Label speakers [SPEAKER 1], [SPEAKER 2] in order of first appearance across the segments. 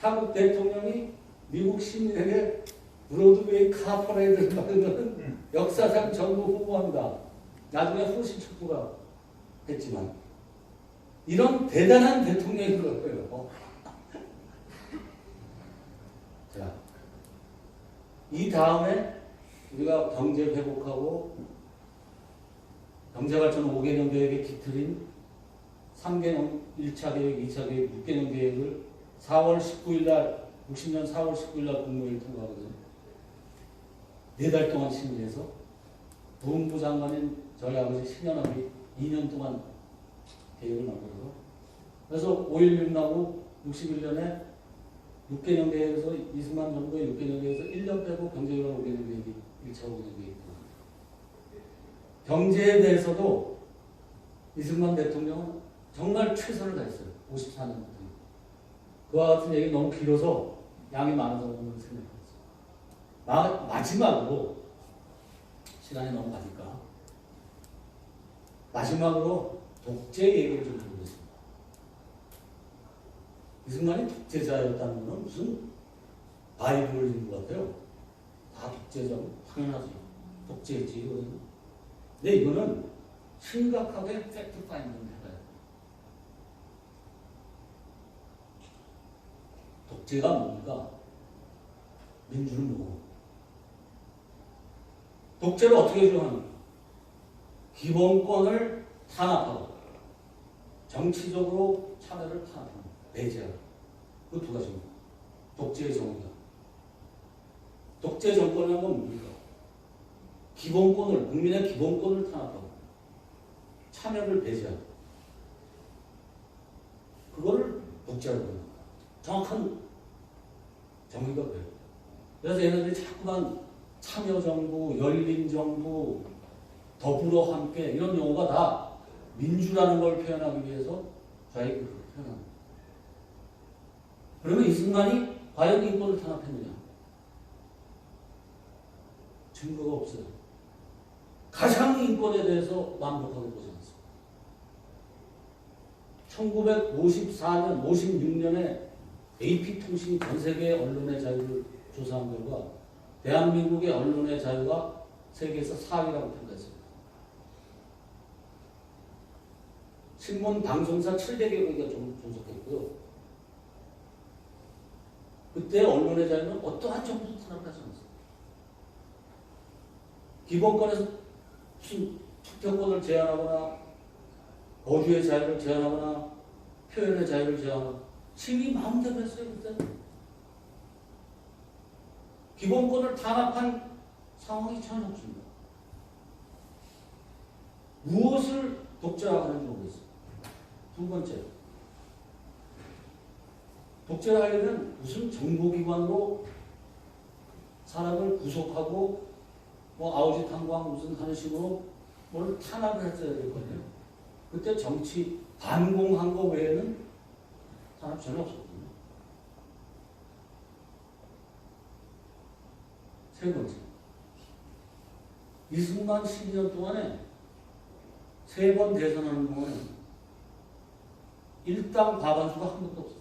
[SPEAKER 1] 한국 대통령이 미국 시민에게 브로드웨이 카 퍼레이드를 받으면 역사상 정부 후보한다. 나중에 호시 첩부가 했지만 이런 대단한 대통령인 거예요. 자, 이 다음에 우리가 경제 회복하고 경제발전 5개년 계획의 기틀인 3개년 1차 계획, 2차 계획, 6개년 계획을 4월 19일 날 60년 4월 19일 날 국무회의 통과하거든요. 네 달 동안 심의해서 부흥부 장관인 저희 아버지 신현업이 2년 동안 계획을 만들어서 그래서 5.16 나고 61년에 6개년 계획에서 이승만 정부의 6개년 계획에서 1년 빼고 경제개발 5개년 계획이 1차 5개년 계획이 경제에 대해서도 이승만 대통령은 정말 최선을 다했어요. 54년부터. 그와 같은 얘기 너무 길어서 양이 많아서 오늘 생각했어요. 마, 마지막으로 시간이 너무 가니까 마지막으로 독재 얘기를 좀 해보겠습니다. 이승만이 독재자였다는 것은 무슨 바이블을 읽은 것 같아요. 다 독재자고 당연하지. 독재지. 근데 이거는 심각하게 팩트 파인딩 독재가 뭡니까? 민주는 뭐고? 독재를 어떻게 주하는 기본권을 탄압하고 정치적으로 차별을 탄압하는 배제하고 그 두 가지입니다. 독재의 정의다. 독재 정권이란 건 뭡니까? 기본권을 국민의 기본권을 탄압하고 참여를 배제하고 그거를 독재라고 합니다. 정확한 정의가 그래요. 그래서 얘네들이 자꾸만 참여정부, 열린정부, 더불어 함께 이런 용어가 다 민주라는 걸 표현하기 위해서 좌익을 표현합니다. 그러면 이승만이 과연 인권을 탄압했느냐? 증거가 없어요. 가장 인권에 대해서 완벽하게 보지 않습니다. 1954년, 56년에 AP통신이 전 세계 언론의 자유를 조사한 결과 대한민국의 언론의 자유가 세계에서 4위라고 평가했습니다. 신문 방송사 700여 개가 종속했고요. 그때 언론의 자유는 어떠한 정부도 탄압하지 않았습니다. 기본권에서 투표권을 제한하거나 거주의 자유를 제한하거나 표현의 자유를 제한하거나 시민 마음대로 했어요 그때는. 기본권을 탄압한 상황이 전혀 없습니다. 무엇을 독재라고 하는지 모르겠어요. 두 번째, 독재를 하려면 무슨 정보기관으로 사람을 구속하고 뭐 아우지 탄광 무슨 하는 식으로 뭘 탄압을 했어야 될 거예요. 그때 정치 반공한 거 외에는 탄압 전혀 없었거든요. 세 번째, 이승만 12년 동안에 세 번 대선하는 동안에 일당 과반수가 한 번도 없었어요.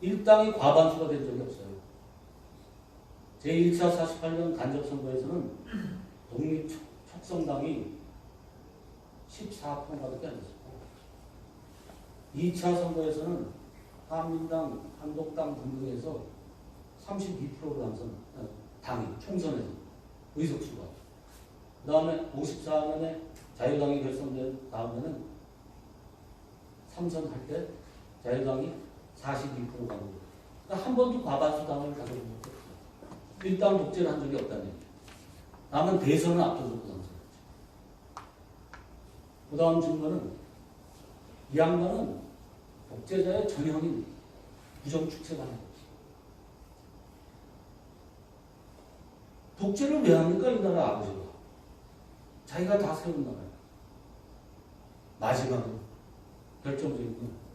[SPEAKER 1] 일당이 과반수가 된 적이 없어요. 제1차 48년 간접선거에서는 독립 촉성당이 14%밖에 안 됐었고 2차 선거에서는 한민당, 한독당 등등에서 32%를 당선, 어, 당이 총선에서 의석수가 그 다음에 54년에 자유당이 결성된 다음에는 삼선할 때 자유당이 42% 가고 그러니까 한 번도 과반수 당을 가져본 적이 없어요. 일당 독재를 한 적이 없다는 얘기죠. 다만 대선은 압도적으로 당선했죠. 그 다음 증거는 이 양반은 독재자의 전형인 부정축제반입니다. 독재를 왜 합니까? 이 나라 아버지가. 자기가 다 세운 나라예요. 마지막으로 결정적인 건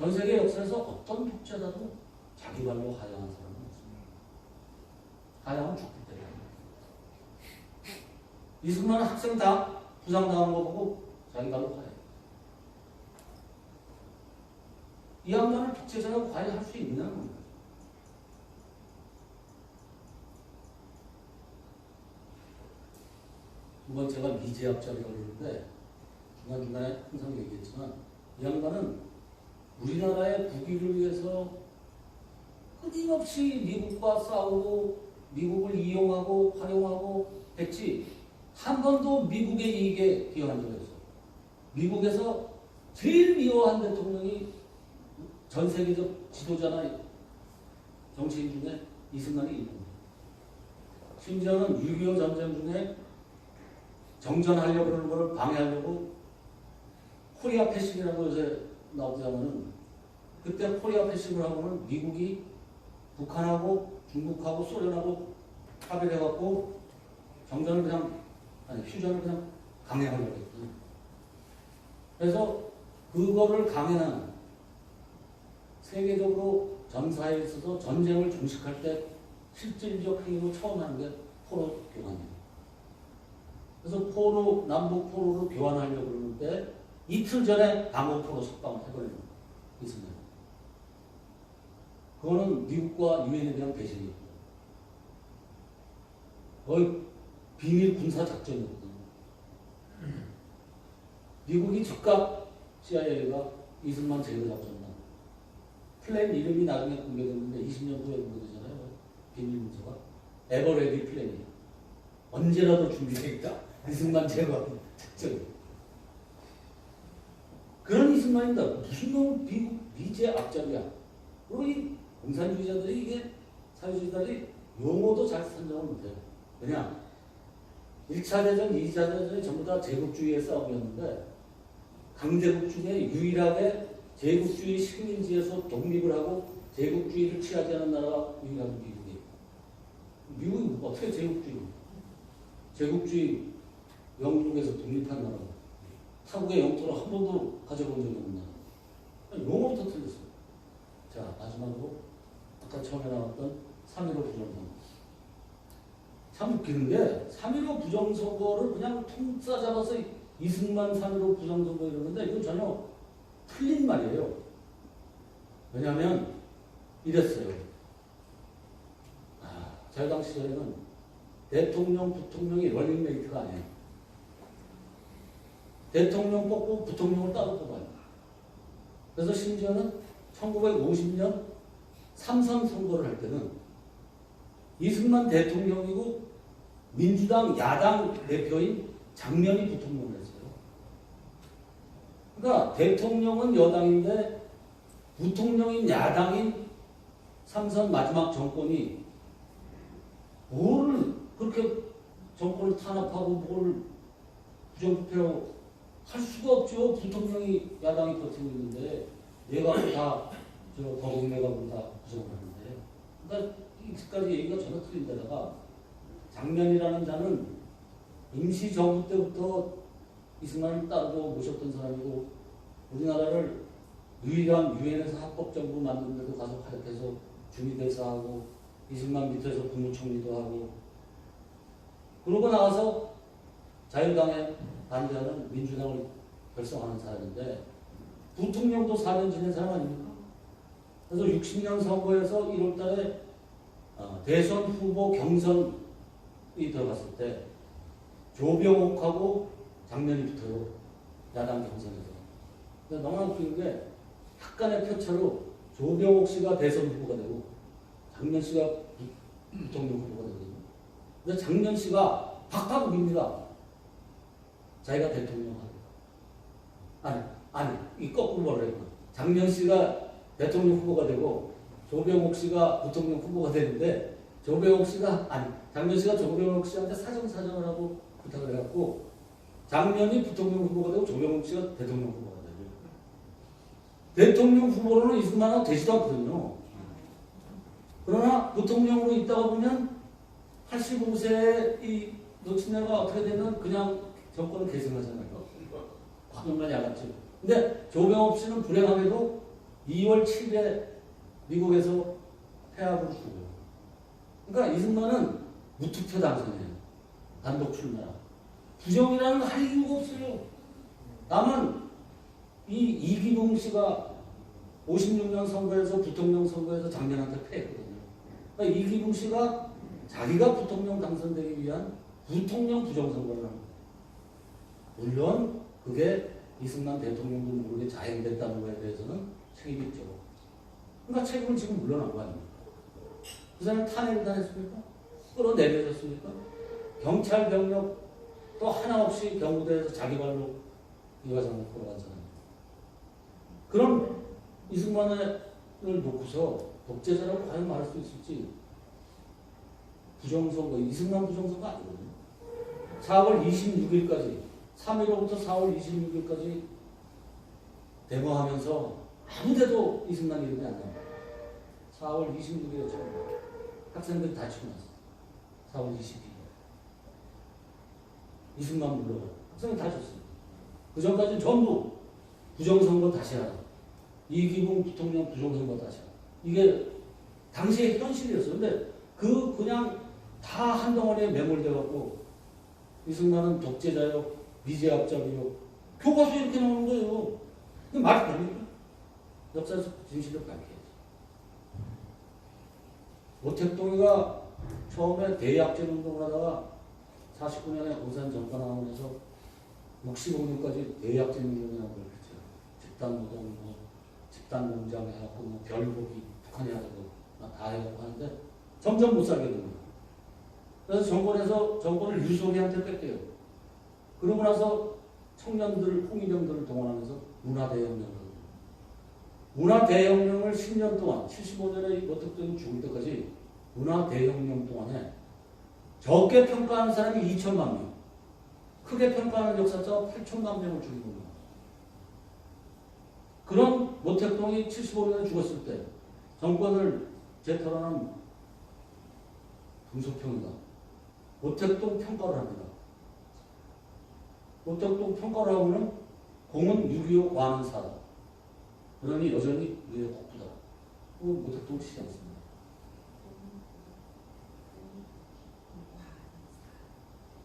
[SPEAKER 1] 전 세계 역사에서 어떤 독재자도 자기 발로 하야한 사람은 없습니다. 하야하면 죽기 때문에. 이승만 학생 다 부상당한 거 보고 자기 발로 하야. 이 양반을 독재자라고 과연 할 수 있느냐는 겁니다. 두 번째가 미제학자라고 그러는데 중간중간에 항상 얘기했지만 이 양반은 우리나라의 국위를 위해서 끊임없이 미국과 싸우고 미국을 이용하고 활용하고 했지 한 번도 미국의 이익에 기여한 적이 없어. 미국에서 제일 미워한 대통령이 전 세계적 지도자나 정치인 중에 이승만이 있는. 심지어는 6.25 전쟁 중에 정전하려고 그러는 거를 방해하려고 코리아 패싱이라고 요새 나오자면은 그때 코리아 패싱을 하고는 미국이 북한하고 중국하고 소련하고 합의를 해갖고 정전을 그냥 아니 휴전을 그냥 강행하려고 했거든요. 그래서 그거를 강행한 세계적으로 전사에 있어서 전쟁을 종식할 때 실질적 행위로 처음 하는 게 포로 교환이에요. 그래서 포로 남북 포로로 교환하려고 그러는데 이틀 전에 방어 포로 석방을 해버리는 있습니다. 그거는 미국과 유엔에 대한 배신이고 거의 비밀 군사 작전이거든요. 미국이 즉각 CIA가 이승만 제거 작전만 플랜 이름이 나중에 공개됐는데 20년 후에 공개되잖아요. 비밀 문서가 에버레디 플랜이에요. 언제라도 준비되어 있다. 이승만 제거 작전. 그런 이승만입니다. 무슨 놈 미국 미제 악잡이야. 그리고 이 공산주의자들이 이게 사회주의자들이 용어도 잘 선정을 못해요. 왜냐? 1차 대전, 2차 대전이 전부 다 제국주의의 싸움이었는데 강대국 중에 유일하게 제국주의 식민지에서 독립을 하고 제국주의를 취하지 않은 나라가 유일하게 미국이에요. 미국이 어떻게 제국주의? 제국주의 영국에서 독립한 나라가 타국의 영토를 한 번도 가져본 적이 없는 나라. 용어부터 틀렸어요. 자, 마지막으로 아까 처음에 나왔던 3.15 부정선거. 참 웃기는 게3.15 부정선거를 그냥 통짜 잡아서 이승만 3.15 부정선거 이러는데 이건 전혀 틀린 말이에요. 왜냐하면 이랬어요. 아, 제 당시 시절에는 대통령, 부통령이 런닝메이트가 아니에요. 대통령 뽑고 부통령을 따로 뽑아요. 그래서 심지어는 1950년 삼선 선거를 할 때는 이승만 대통령이고 민주당 야당 대표인 장면이 부통령을 했어요. 그러니까 대통령은 여당인데 부통령인 야당인 삼선 마지막 정권이 뭘 그렇게 정권을 탄압하고 뭘 부정부패로 할 수가 없죠. 부통령이 야당이 버티고 있는데 내가 다저 거국 내각으로 다 구성을 하는데 그러니까 이까지 얘기가 전혀 틀린 데다가 장면이라는 자는 임시정부 때부터 이승만을 따르고 모셨던 사람이고 우리나라를 유일한 유엔에서 합법정부 만든 데도 가서 활약해서 주미대사하고 이승만 밑에서 국무총리도 하고 그러고 나와서 자유당에 반대하는 민주당을 결성하는 사람인데 부통령도 4년 지낸 사람 아닙니까? 그래서 60년 선거에서 1월 달에 어, 대선 후보 경선이 들어갔을 때 조병옥하고 장면이 붙어요. 야당 경선에서. 근데 너무 웃긴 게 약간의 표차로 조병옥 씨가 대선 후보가 되고 장면 씨가 부- 부통령 후보가 되거든요. 근데 장면 씨가 박하국입니다. 자기가 대통령 하니까. 아니, 아니, 이 거꾸로 말해요. 장면 씨가 대통령 후보가 되고 조병옥 씨가 부통령 후보가 되는데 조병옥 씨가 아니 장면 씨가 조병옥 씨한테 사정사정을 하고 부탁을 해갖고 장면이 부통령 후보가 되고 조병옥 씨가 대통령 후보가 되고 대통령 후보로는 이승만하고 되지도 않거든요. 그러나 부통령으로 있다가 보면 85세의 이 노친네가 어떻게 되면 그냥 정권을 계승하잖아요. 정말 야같죠. 근데 조병옥 씨는 불행하게도 2월 7일에 미국에서 폐합으로 죽어요. 그러니까 이승만은 무투표 당선이에요. 단독 출마. 부정이라는 할 이유가 없어요. 다만 이 이기동 씨가 56년 선거에서 부통령 선거에서 장면한테 패했거든요. 그러니까 이기붕 씨가 자기가 부통령 당선되기 위한 부통령 부정선거를 한 거예요. 물론 그게 이승만 대통령도 모르게 자행됐다는 거에 대해서는 책임이 있죠. 그러니까 책임을 지금 물러난 거 아닙니까? 그 사람 탄핵을 당했습니까? 끌어내려졌습니까? 경찰 병력 또 하나 없이 경무대에서 자기 발로 이 과정을 걸어갔잖아요. 그럼 이승만을 놓고서 독재자라고 과연 말할 수 있을지 부정선거, 이승만 부정선거 아니거든요. 4월 26일까지, 3일로부터 4월 26일까지 데모하면서 아무데도 이승만 이름이 안 나와요. 4월 26일에 처음 학생들이 다치고 났어. 4월 22일. 이승만 물러가. 학생들 다쳤어요. 그 전까지는 전부 부정선거 다시 하라. 이기붕 부통령 부정선거 다시 하라. 이게 당시의 현실이었어요. 근데 그 그냥 다 한덩어리에 매몰돼갖고 이승만은 독재자요, 미제압자요, 교과서 이렇게 나오는 거예요. 이게 말이 됩니까? 역사에서 진실을 밝혀야지. 모택동이가 처음에 대약제 운동을 하다가 49년에 공산 정권하면서 65년까지 대약제 운동이라고 그랬죠. 집단 노동, 뭐 집단 공장 해갖고 뭐 별보기 북한이 하자고 막다 해갖고 하는데 점점 못 살게 됩니다. 그래서 정권에서 정권을 유소리한테 뺏겨요. 그러고 나서 청년들, 홍위병들을 동원하면서 문화대혁명을. 문화대혁명을 10년 동안, 75년에 모택동이 죽을 때까지 문화대혁명 동안에 적게 평가하는 사람이 2천만 명, 크게 평가하는 역사자가 8천만 명을 죽인 겁니다. 그런 모택동이 75년에 죽었을 때 정권을 재탈환한 분석평이다. 모택동 평가를 합니다. 모택동 평가를 하고는 공은 6.25 관원사다. 그러니 여전히 우리의 국부다. 그 모택동 치지 않습니다.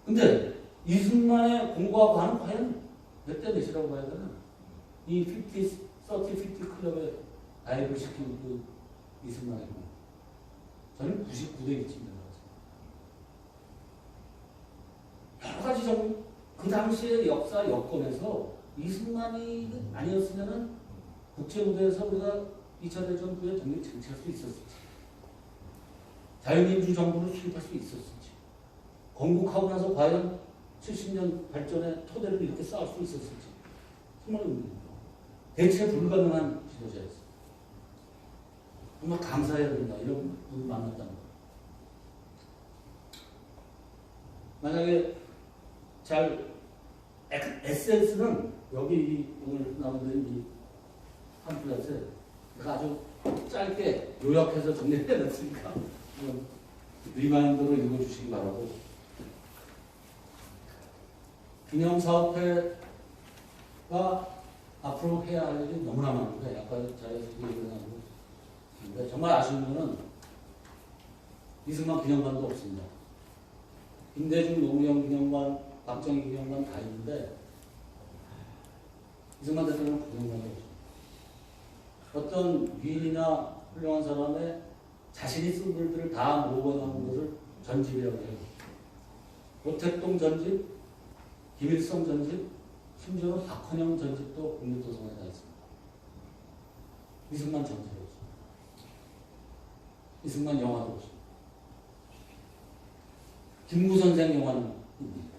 [SPEAKER 1] 근데 이승만의 공과 관은 과연 몇 대 몇이라고 봐야 되나? 이 50, 30, 50 클럽에 가입을 시킨 그 이승만의 공. 저는 99대 2쯤 여러 가지 좀, 그 당시의 역사 여건에서 이승만이 아니었으면은 국제무대에서 우리가 2차 대전 후에 독립 쟁취할 수 있었을지. 자유민주 정부를 수립할 수 있었을지. 건국하고 나서 과연 70년 발전의 토대를 이렇게 쌓을 수 있었을지. 정말 의문입니다. 대체 불가능한 지도자였어요. 정말 감사해야 된다. 이런 분을 만났다는 거. 만약에 잘 에- 에센스는 여기 이 오늘 나오는 이 팜플렛을 제가 아주 짧게 요약해서 정리해놨으니까 이건 리마인드로 읽어주시기 바라고 기념사업회가 앞으로 해야 할 일이 너무나 많은데 자리에서 얘기를 나누고 있는데 정말 아쉬운 거는 이승만 기념관도 없습니다. 김대중 노무현 기념관, 박정희 기념관 다 있는데 이승만 대통령 기념관도 없어요. 어떤 위인이나 훌륭한 사람의 자신이 쓴 글들을 다 모아놓은 것을 전집이라고 해요. 모택동 전집, 김일성 전집, 심지어는 박헌영 전집도 국립도서관에 다 있습니다. 이승만 전집이 없어요. 이승만 영화도 없어요. 김구 선생 영화는 있습니다.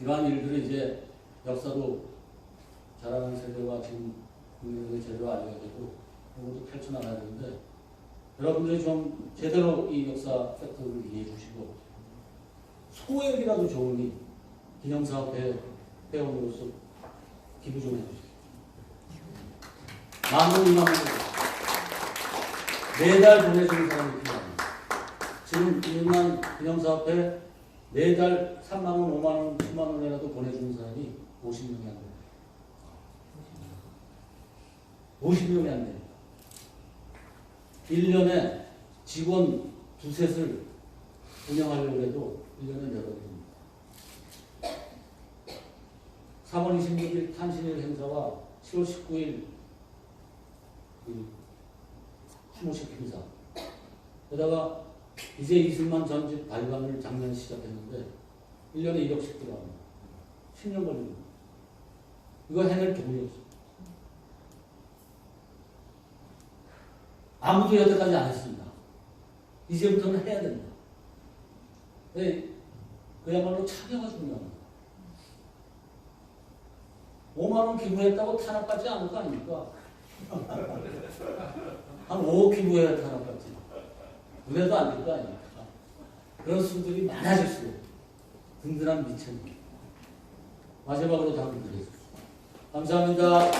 [SPEAKER 1] 이러한 일들을 이제 역사도 잘하는 세대가 지금 국민들에게 제대로 알려야 되고 그것도 펼쳐나가야 되는데 여러분들이 좀 제대로 이 역사 팩트를 이해해 주시고 소액이라도 좋으니 기념사업회 회원으로서 기부 좀 해주세요. 만원, 이만 원 매달 보내주는 사람이 필요합니다. 지금 일만 기념사업회 매달 3만 원, 5만 원, 10만 원이라도 보내주는 사람이 50명이 안 됩니다. 50명이 안 됩니다. 1년에 직원 두셋을 운영하려고 해도 1년에 몇 억입니다. 3월 26일 탄신일 행사와 7월 19일 그 추모식 행사. 게다가 이제 이승만 전집 발간을 작년 시작했는데 1년에 1억씩 들어갑니다. 10년 걸립니다. 이거 해낼 돈이 없어. 아무도 여태까지 안 했습니다. 이제부터는 해야 된다. 네, 그야말로 참여가 중요합니다. 5만원 기부했다고 탄압받지 않을 거 아닙니까? 한 5억 기부해야 탄압받지. 그래도 안 될 거 아닙니까? 그런 수들이 많아질수록 든든한 미천입니다. 마지막으로 당부드리겠습니다. 감사합니다.